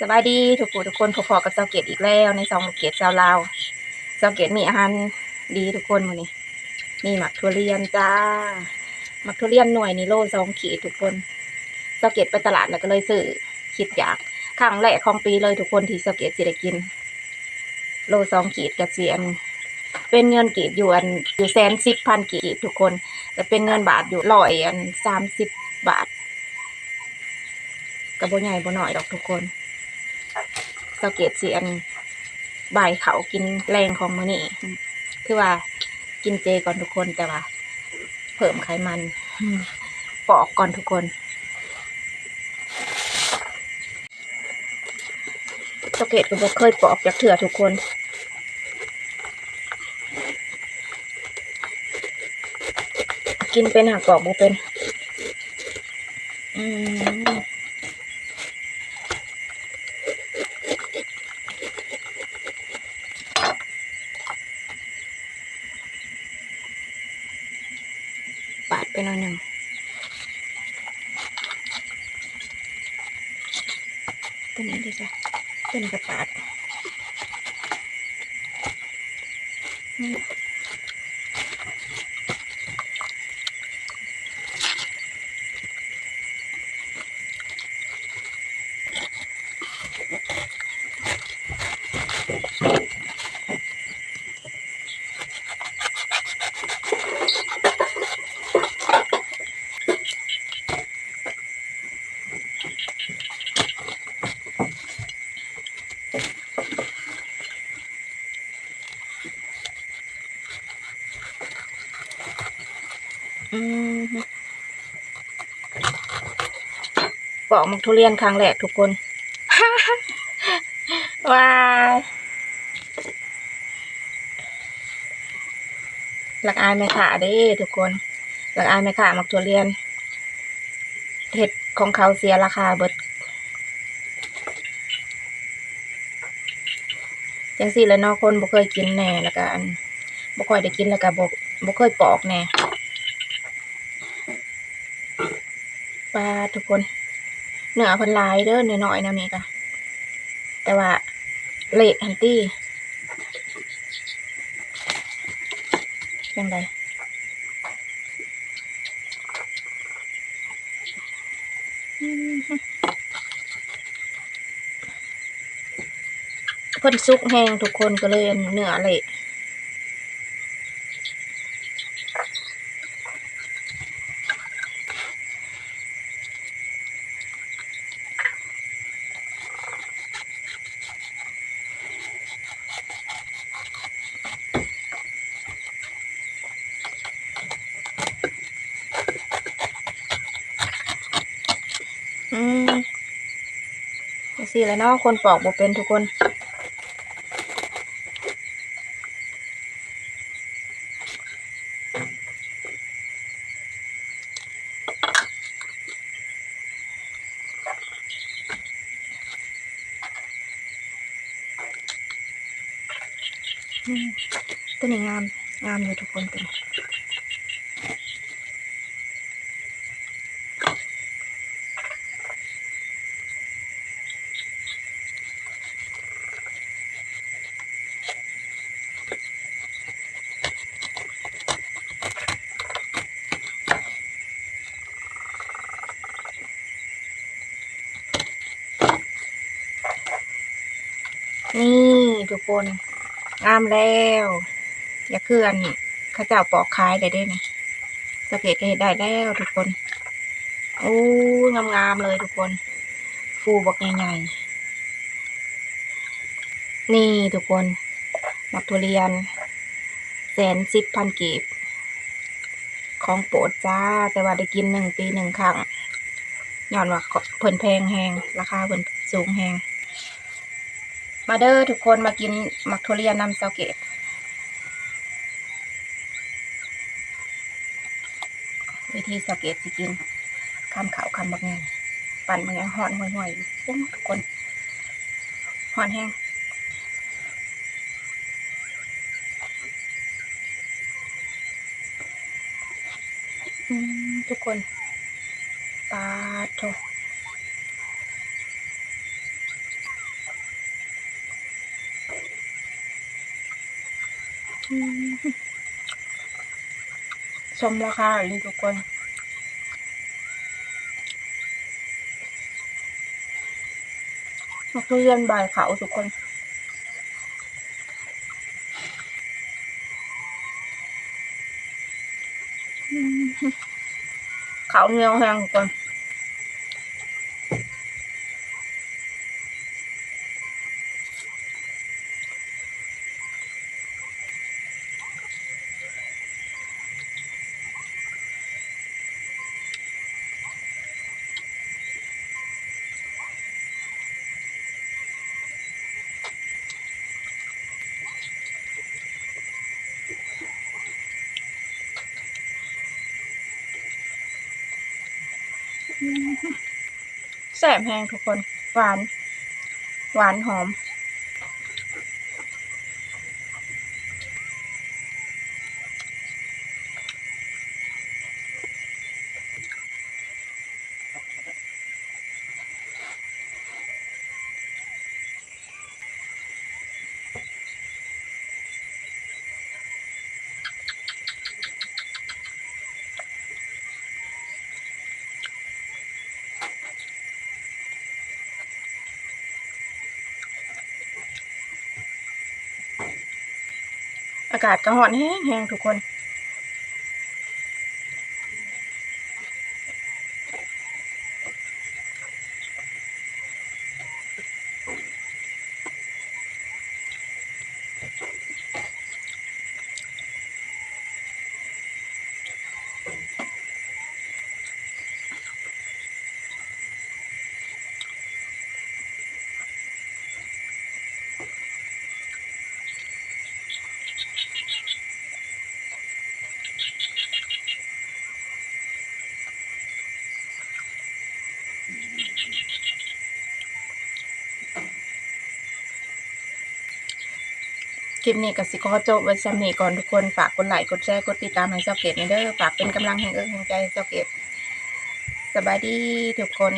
สบายดีทุกผู้ทุกคนพอๆกับเจ้าเกตอีกแล้ว ในซองเกตเจ้าลาวเจ้าเกตมีอาหารดีทุกคนมื้อนี้มีหมักทุเรียนจ้าหมักทุเรียนหน่วยนี่โลสองขีดทุกคนเจ้าเกตไปตลาดแล้วก็เลยซื้อคิดอยากครั้งแรกของปีเลยทุกคนที่เจ้าเกตสิได้กิน โลสองขีดกระเจียนเป็นเงินกีบอยู่อันอยู่แสนสิบพันกีบทุกคน แต่เป็นเงินบาทอยู่ร้อยอันสามสิบบาทกระโบใหญ่บ่หน่อยดอกทุกคน เสาเกตเสียนบ่ายเขากินแรงของมื้อนี้คือว่ากินเจก่อนทุกคนแต่ว่า เพิ่มไขมันปอกก่อนทุกคนเสเกตก็บ่เคยปอกจากเถื่อทุกคนกินเป็นหักปอกบ่เป็น อืม ปาดไปหน่อยหนึ่ง ตัวนี้ดีจ้ะตัวนี้ก็ปาดนี่ ปอกมักทุเรียนครั้งแรกทุกคน ว้ายหลักอายไม่ขาเด้ทุกคน หลักอายไม่ขามักทุเรียนเห็ดของเขาเสียราคาเบิดจังสี่แล้วนอกคนบ่เคยกินแน่แล้วก็อันบ่ค่อยได้กินแล้วก็บ่บ่เคยปอกแน่ ปลาทุกคนเนื้อพันหลายเด้อน้อยๆแนวนี้ค่ะแต่ว่าเละฮันตี้ยังไงเพิ่นซุกแห้งทุกคนก็เลยเนื้อเละ อืม จังซี่แล้วเนาะคนปอกบ่เป็นทุกคนตัวนี้งาม งามอยู่ทุกคนตัวนี้ นี่ทุกคนงามแล้ว อย่าเคลื่อนข้าเจ้าปอกขายได้เด้นี่สะเก็ดก็เห็ดได้แล้วทุกคนโอ้งามงามๆเลยทุกคน ฟูบอกใหญ่ๆนี่ทุกคนมักทุเรียน แสนสิบพันกีบ ของโปรดจ้า แต่ว่าได้กินหนึ่งปีหนึ่งครั้งย้อนว่าเพิ่นแพงแหงราคาเพิ่นสูงแหง มาเด้อทุกคนมากินมักทุเรียนนำเซาเกตวิธีเซาเกตสิกินคำขาวคำบักไงปั่นมันยังห่อนห่วยๆอยู่ปุ้งทุกคนห่อนแห้งทุกคนปาดโถ อืมชมราคาอีกทุกคนทุเรียนใบเขาทุกคนเขาเนียวแห้งทุกคน แสบแห้งทุกคน หวาน หวานหอม อากาศก็ห่อนแห้งๆทุกคน คลิปนี้ก็สิขอจบไว้ซ้ำนี้ก่อนทุกคนฝากกดไลค์กดแชร์กดติดตามให้เจ้าเกดในเด้อฝากเป็นกำลังแห่งเอิงแห่งใจเจ้าเกดสบายดีทุกคน